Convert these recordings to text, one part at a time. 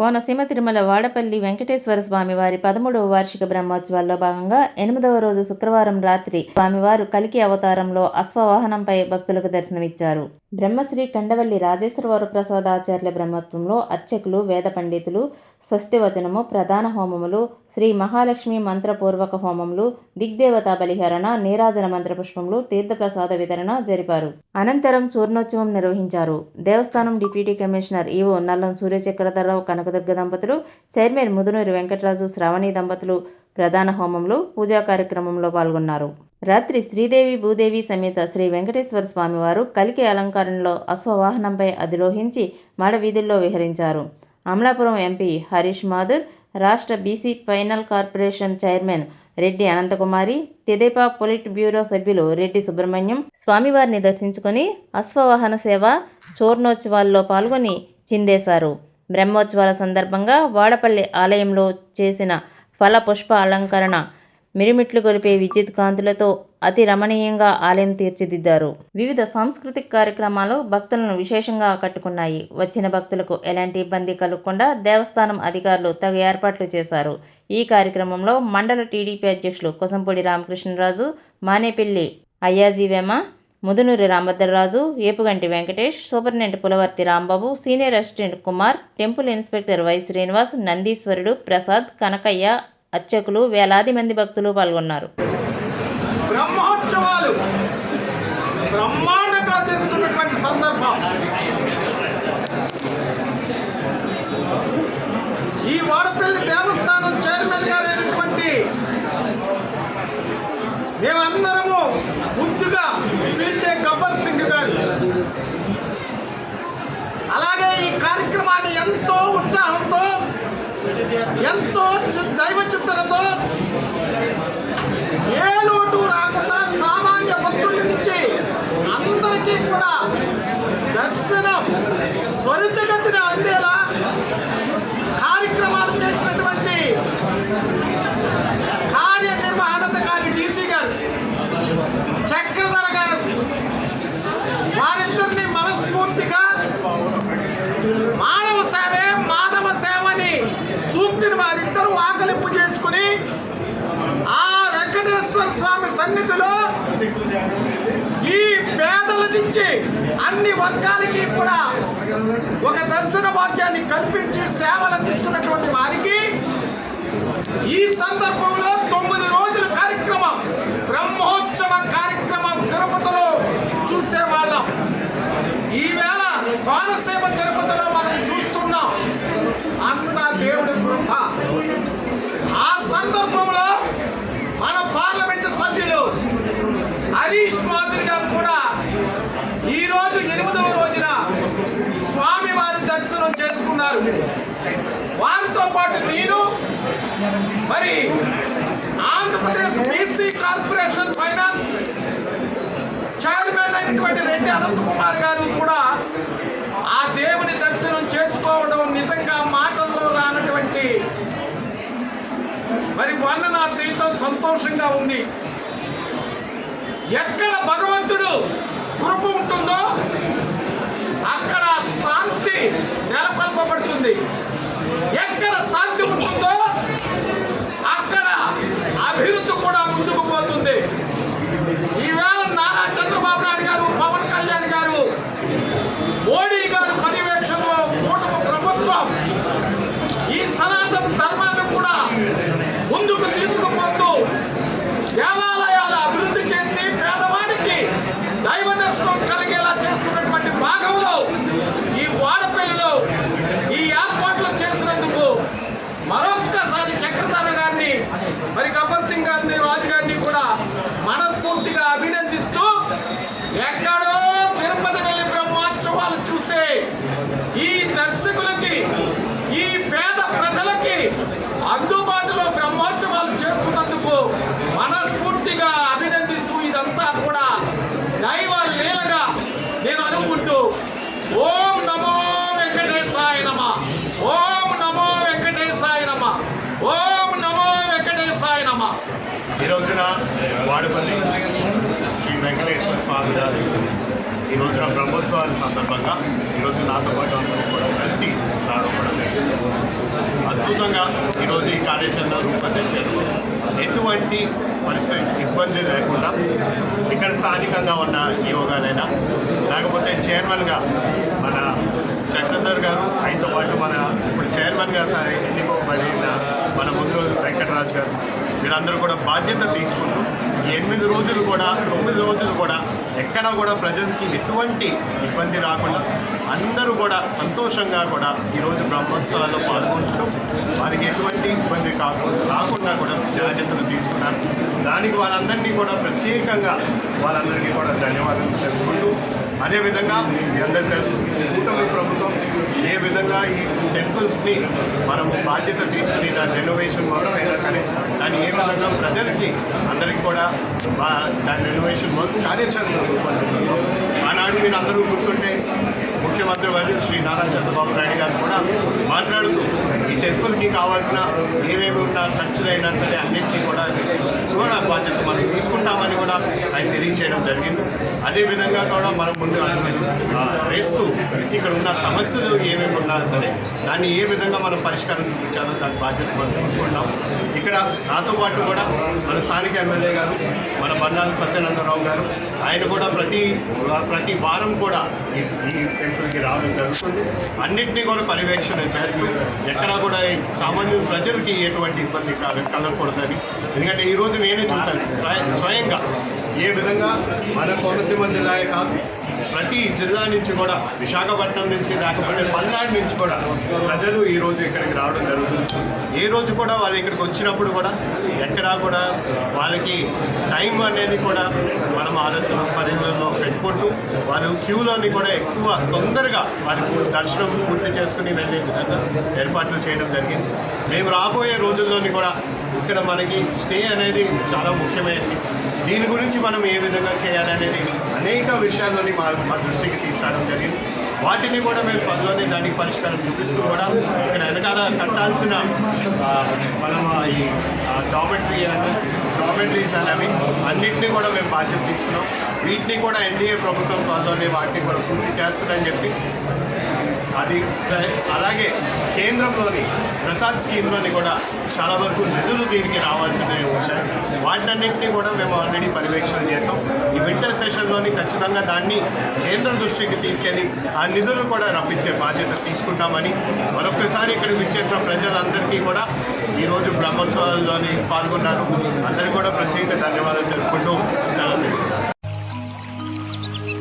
కోనసీమ తిరుమల వాడపల్లి వెంకటేశ్వర స్వామి వారి పదమూడవ వార్షిక బ్రహ్మోత్సవాల్లో భాగంగా ఎనిమిదవ రోజు శుక్రవారం రాత్రి స్వామివారు కలికి అవతారంలో అశ్వవాహనంపై భక్తులకు దర్శనమిచ్చారు. బ్రహ్మశ్రీ కండవల్లి రాజేశ్వరవర వరప్రసాద ఆచార్యుల బ్రహ్మత్వంలో అర్చకులు వేద పండితులు స్వస్తివచనము ప్రధాన హోమములు శ్రీ మహాలక్ష్మి మంత్రపూర్వక హోమములు దిగ్దేవతా బలిహరణ నీరాజన మంత్రపుష్పములు తీర్థప్రసాద వితరణ జరిపారు. అనంతరం చూర్ణోత్సవం నిర్వహించారు. దేవస్థానం deputy commissioner EO Nallam Suryachakradhararao Kanakadurga దంపతులు చైర్మన్ ముదునూరి వెంకటరాజు శ్రావణి దంపతులు ప్రధాన హోమంలో పూజా కార్యక్రమంలో పాల్గొన్నారు. రాత్రి శ్రీదేవి భూదేవి సమేత శ్రీ వెంకటేశ్వర స్వామివారు కలికి అలంకారంలో అశ్వవాహనంపై అధిరోహించి మడ వీధుల్లో విహరించారు. అమలాపురం ఎంపీ హరీష్ మాధుర్ రాష్ట్ర BC final corporation chairman Reddy Ananthakumari తెదేపా పొలిట్ బ్యూరో సభ్యులు రెడ్డి సుబ్రహ్మణ్యం స్వామివారిని దర్శించుకొని అశ్వవాహన సేవ చోర్ణోత్సవాల్లో పాల్గొని చిందేశారు. బ్రహ్మోత్సవాల సందర్భంగా వాడపల్లి ఆలయంలో చేసిన ఫల పుష్ప అలంకరణ మిరుమిట్లు గొలిపే విద్యుత్ కాంతులతో అతి రమణీయంగా ఆలయం తీర్చిదిద్దారు. వివిధ సాంస్కృతిక కార్యక్రమాలు భక్తులను విశేషంగా ఆకట్టుకున్నాయి. వచ్చిన భక్తులకు ఎలాంటి ఇబ్బంది కలగకుండా దేవస్థానం అధికారులు తగు ఏర్పాట్లు చేశారు. ఈ కార్యక్రమంలో మండల టీడీపీ అధ్యక్షులు Kosampudi Ramakrishnaraju Manepalli Ayyaji Vema Mudunuri Ramabhadraraju Epuganti Venkatesh superintendent Pulavarthi Rambabu senior assistant Kumar temple inspector Y Srinivas నందీశ్వరుడు ప్రసాద్ కనకయ్య అర్చకులు వేలాది మంది భక్తులు పాల్గొన్నారు. బ్రహ్మోత్సవాలు. బ్రహ్మాండంగా జరుగుతున్నటువంటి సందర్భం. ఈ వాడపల్లి దేవస్థానం చైర్మన్ గారైనటువంటి మేమందరము ముద్దుగా పిలిచే గబ్బర్ సింగ్ గారు. అలాగే ఈ కార్యక్రమాన్ని ఎంతో ఉత్సాహంతో ఎంతో చి- దైవ చింతనతో ఏ లోటు రాకుండా సామాన్య భక్తుల నుంచి అందరికీ కూడా. దర్శనం త్వరితగతిన అందేలా కార్యక్రమాలు చేసినటువంటి కార్యనిర్వహణాధికారి డీసీ గారు చక్రధర గారు వారిద్దరిని మనస్ఫూర్తిగా మానవ సేవే మానవ సేవని సూక్తిని వారిద్దరూ ఆకలింపు చేసుకుని ఆ వెంకటేశ్వర స్వామి సన్నిధిలో పేదల అన్ని వర్గాలకి కూడా ఒక దర్శన వాక్యాన్ని కల్పించి సేవలు అందిస్తున్నటువంటి వారికి ఈ సందర్భంలో తొమ్మిది రోజుల కార్యక్రమం బ్రహ్మోత్సవ కార్యక్రమం తిరుపతిలో చూసేవాళ్ళం ఈవేళ కోనసీమ తిరుపతిలో మనం చూస్తున్నాం. నాతో పాటు నేను మరి Andhra Pradesh BC corporation finance chairman అయినటువంటి రెడ్డి అనంత్ కుమార్ గారు కూడా ఆ దేవుని దర్శనం చేసుకోవడం నిజంగా మాటల్లో రానటువంటి మరి వర్ణనాతీతో సంతోషంగా ఉంది. ఎక్కడ భగవంతుడు కృప ఉంటుందో అక్కడ శాంతి నెలకొల్పబడుతుంది ఎక్కడ శాంతి ఉంటుందో అక్కడ అభివృద్ధి కూడా ముందుకు పోతుంది ఈవేళ నారా చంద్రబాబు నాయుడు గారు పవన్ కళ్యాణ్ గారు మోడీ గారు పర్యవేక్షణలో కూటమి ప్రభుత్వం ఈ సనాతన ధర్మాన్ని కూడా ముందుకు తీసుకుపోతూ దేవాలయాల అభివృద్ధి చేసి పేదవాడికి దైవ దర్శనం కలిగేలా చేస్తున్నటువంటి భాగంలో ఈ వాడపల్లిలో ఈ ఏర్పాట్లు చేసినందుకు మరొక్కసారి చక్రధర గారిని మరి గబ్బర్ సింగ్ గారిని రాజు గారిని కూడా మనస్ఫూర్తిగా అభినందిస్తూ ఎక్కడో తిరుపతి వెళ్ళి బ్రహ్మోత్సవాలు చూసే ఈ దర్శకులకి ఈ పేద ప్రజలకి అందుబాటులో బ్రహ్మోత్సవాలు చేస్తున్నందుకు మనస్ఫూర్తిగా అభినందిస్తూ ఇదంతా కూడా దైవ లీలగా నేను అనుకుంటూ ఓం నమో వెంకటేశాయ నమ. ఓం నమో వెంకటేశాయ నమ. ఓం నమో వెంకటేశాయ నమ. ఈ రోజున వాడపల్లి శ్రీ వెంకటేశ్వర స్వామి గారు ఈ రోజున బ్రహ్మోత్సవాల సందర్భంగా ఈరోజు నాతో పాటు అందరూ కూడా కలిసి రావడం కూడా జరిగింది అద్భుతంగా ఈరోజు ఈ కార్యాచరణ రూపొందించారు. ఎటువంటి పరిస్థితి ఇబ్బంది లేకుండా ఇక్కడ స్థానికంగా ఉన్న ఈఓ లేకపోతే చైర్మన్గా మన చక్రధర్ గారు ఆయనతో పాటు మన ఇప్పుడు చైర్మన్గా సరే ఎన్నుకోబడిన మన ముందు వెంకటరాజు గారు వీరందరూ కూడా బాధ్యత తీసుకుంటూ ఎనిమిది రోజులు కూడా తొమ్మిది రోజులు కూడా ఎక్కడా కూడా ప్రజలకి ఎటువంటి ఇబ్బంది రాకుండా అందరూ కూడా సంతోషంగా కూడా ఈరోజు బ్రహ్మోత్సవాల్లో పాల్గొంటూ వారికి ఎటువంటి ఇబ్బంది కాకుండా రాకుండా కూడా జాగ్రత్తలు తీసుకున్నారు. దానికి వాళ్ళందరినీ కూడా ప్రత్యేకంగా వాళ్ళందరికీ కూడా ధన్యవాదాలు తెలుసుకుంటూ అదేవిధంగా మీ అందరూ తెలుసు కూటమి ప్రభుత్వం విధంగా ఈ టెంపుల్స్ని మనము బాధ్యత తీసుకుని దాని రెనోవేషన్ వర్క్స్ అయినా కానీ దాన్ని ఏ విధంగా ప్రజలకి అందరికీ కూడా దాని రెనోవేషన్ వర్క్స్ కార్యాచరణ రూపొందిస్తున్నాం ఆనాడు మీరు అందరూ గుర్తుంటే ముఖ్యమంత్రి వారు శ్రీ నారా చంద్రబాబు నాయుడు గారు కూడా మాట్లాడుతూ టెంపుల్కి కావాల్సిన ఏమేమి ఉన్న ఖర్చులైనా సరే అన్నింటినీ కూడా కూడా బాధ్యత మనం తీసుకుంటామని కూడా ఆయన తెలియచేయడం జరిగింది. అదేవిధంగా కూడా మనం ముందు వేస్తూ ఇక్కడ ఉన్న సమస్యలు ఏమేమి ఉన్నా సరే దాన్ని ఏ విధంగా మనం పరిష్కారం చూపించాలో దాని బాధ్యత మనం తీసుకుంటాం. ఇక్కడ నాతో పాటు కూడా మన స్థానిక ఎమ్మెల్యే గారు మన బండారు సత్యనందరావు గారు ఆయన కూడా ప్రతి ప్రతి వారం కూడా ఈ ఈ టెంపుల్కి రావడం జరుగుతుంది. అన్నింటినీ కూడా పర్యవేక్షణ చేస్తూ ఎక్కడా కూడా కూడా సామాన్య ప్రజలకి ఎటువంటి ఇబ్బంది కల- కలగకూడదని. ఎందుకంటే ఈరోజు నేనే చూశాను. స్వయంగా ఏ విధంగా మన కోనసీమ జిల్లాయే కాదు ప్రతి జిల్లా నుంచి కూడా విశాఖపట్నం నుంచి లేకపోతే పల్నాడు నుంచి కూడా ప్రజలు ఈరోజు ఇక్కడికి రావడం జరుగుతుంది. ఏ రోజు కూడా వాళ్ళు ఇక్కడికి వచ్చినప్పుడు కూడా ఎక్కడా కూడా వాళ్ళకి టైం అనేది కూడా మనం ఆలోచన పరిధిలో పెట్టుకుంటూ వాళ్ళు క్యూలోని కూడా ఎక్కువ తొందరగా వాళ్ళకు దర్శనం పూర్తి చేసుకుని వెళ్ళే విధంగా ఏర్పాట్లు చేయడం జరిగింది. మేము రాబోయే రోజుల్లోని కూడా ఇక్కడ మనకి స్టే అనేది చాలా ముఖ్యమైనది. దీని గురించి మనం ఏ విధంగా చేయాలనేది అనేక విషయాల్లోని మా మా దృష్టికి తీసుకురావడం జరిగింది. వాటిని కూడా మేము త్వరలోనే దానికి పరిష్కారం చూపిస్తూ కూడా ఇక్కడ వెనకాల కట్టాల్సిన మనం ఈ డామెట్రీ అని డామెట్రీస్ అనేవి అన్నింటినీ కూడా మేము బాధ్యత తీసుకున్నాం. వీటిని కూడా ఎన్డీఏ ప్రభుత్వం త్వరలోనే వాటిని కూడా పూర్తి చేస్తుందని చెప్పి అది అలాగే కేంద్రంలోని ప్రసాద్ స్కీమ్లోని కూడా చాలా వరకు నిధులు దీనికి రావాల్సినవి ఉంటాయి వాటన్నింటినీ కూడా మేము ఆల్రెడీ పర్యవేక్షణ చేసాం ఈ వింటర్ సెషన్లోని ఖచ్చితంగా దాన్ని కేంద్ర దృష్టికి తీసుకెళ్ళి ఆ నిధులు కూడా రప్పించే బాధ్యత తీసుకుంటామని మరొకసారి ఇక్కడికి విచ్చేసిన ప్రజలందరికీ కూడా ఈరోజు బ్రహ్మోత్సవాల్లోని పాల్గొన్నారు. అందరికీ కూడా ప్రత్యేక ధన్యవాదాలు తెలుపుకుంటూ సెలవు తీసుకుంటాం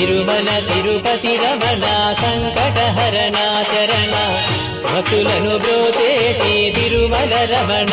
తిరుమల తిరుపతి రమణ సంకటహరణ చరణ భక్తులను బ్రోచేటి తిరుమల రమణ.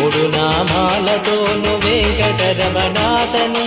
మూడు నామాలతోను వెంకటరమణ తండ్రి